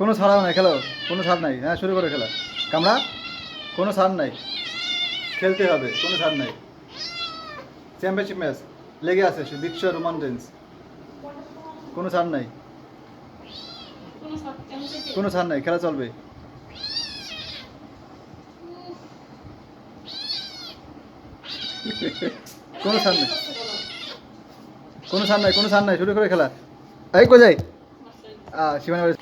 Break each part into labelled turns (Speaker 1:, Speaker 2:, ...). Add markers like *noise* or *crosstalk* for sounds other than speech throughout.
Speaker 1: কোনো ছাড়াও নাই খেলো। কোনো ছাড় নাই। হ্যাঁ শুরু করে খেলা। কামড়া কোনো ছাড় নাই। খেলতে হবে, কোনো ছাড় নাই। চ্যাম্পিয়নশিপ ম্যাচ লেগে আছে বিশ্ব রোমান রেঞ্জ কোনো ছাড় নাই।
Speaker 2: কোনো
Speaker 1: ছাড় নাই, খেলা চলবে। কোনো ছাড় নাই। কোনো ছাড় নাই, কোনো ছাড় নাই। শুরু করে খেলা। এই, কোথায়? আ সীমানা বাড়ি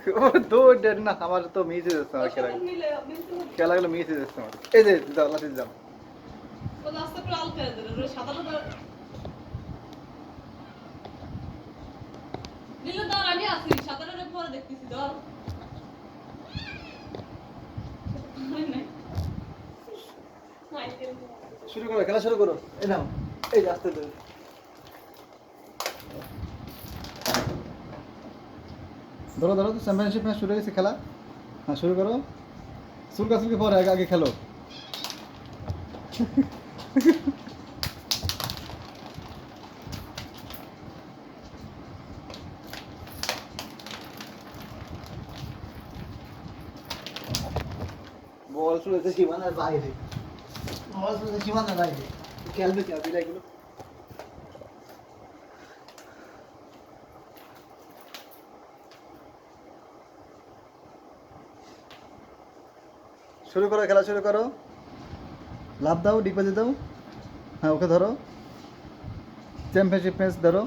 Speaker 1: *laughs* ও দৌড় না আমার তো মিস হয়ে যাচ্ছে আমার খেলা
Speaker 2: মিলে মিলতে হবে।
Speaker 1: খেলাগুলো মিস হয়ে যাচ্ছে আমার। এই যে যাও লাঠি যাও। শুরু করো খেলা শুরু করো। এই নাও এই আস্তে ধরে ধরো ধরো তো চ্যাম্পিয়নশিপ ম্যাচ শুরু হয়ে গেছে খেলা। হ্যাঁ শুরু করো। সুলকা সুলকি পরে আগে আগে খেলো। বল শুরুতে সীমানার বাইরে। বল শুরুতে সীমানার বাইরে। খেলবে কি? আবিলা এগুলো শুরু করো, খেলা শুরু করো। লাভ দাও ডিপোজিট দাও। হ্যাঁ ওকে ধরো। চ্যাম্পিয়নশিপ ম্যাচ ধরো।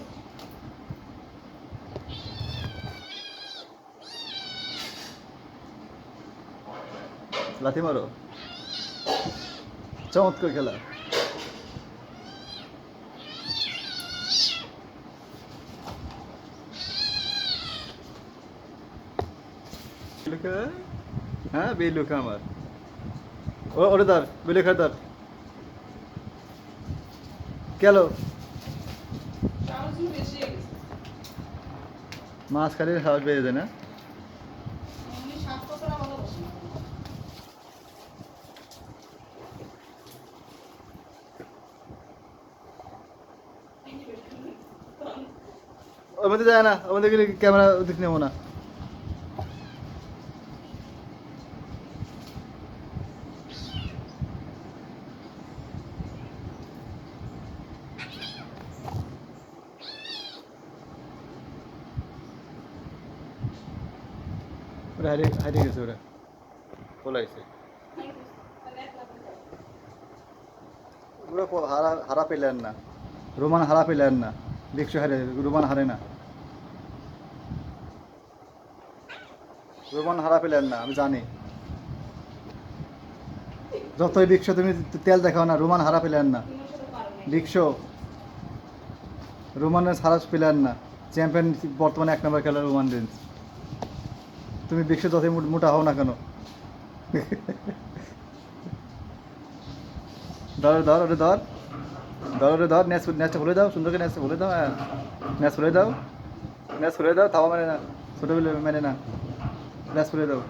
Speaker 1: লাথি মারো। চমৎকার খেলা। হ্যাঁ বেলুকা আমার।
Speaker 2: একটু বেশি হয়ে গেছে।
Speaker 1: মাছ খালি সাহস বেড়ে যায় না। ওর মধ্যে যায় না, ওর মধ্যে গেলে ক্যামেরা ওদিক নেব না ওরা হারিয়ে হারিয়ে গেছে ওরা। পলাইছে ওরা হারা হারা পেলেন না। রোমান হারা পেলেন না। দেখছ হারে রোমান হারে না। রোমান হারা পেলেন না আমি জানি। যতই বিক্ষ তুমি তেল দেখাও না রোমান হারা পেলেন না। বিক্ষ রোমানের হারা পেলেন না। চ্যাম্পিয়ন বর্তমানে এক নম্বর খেলা রোমান রেঞ্জ তুমি বেশি যতই মোটা হও না কেন? ধর ধর ওরে ধর। ধর ওরে ধর ন্যাচ ন্যাচটা খুলে দাও সুন্দর করে ন্যাচটা খুলে দাও হ্যাঁ। ন্যাচ খুলে দাও ন্যাচ খুলে দাও থাওয়া মানে না ছোটো মেনে না। ন্যাচ খুলে দাও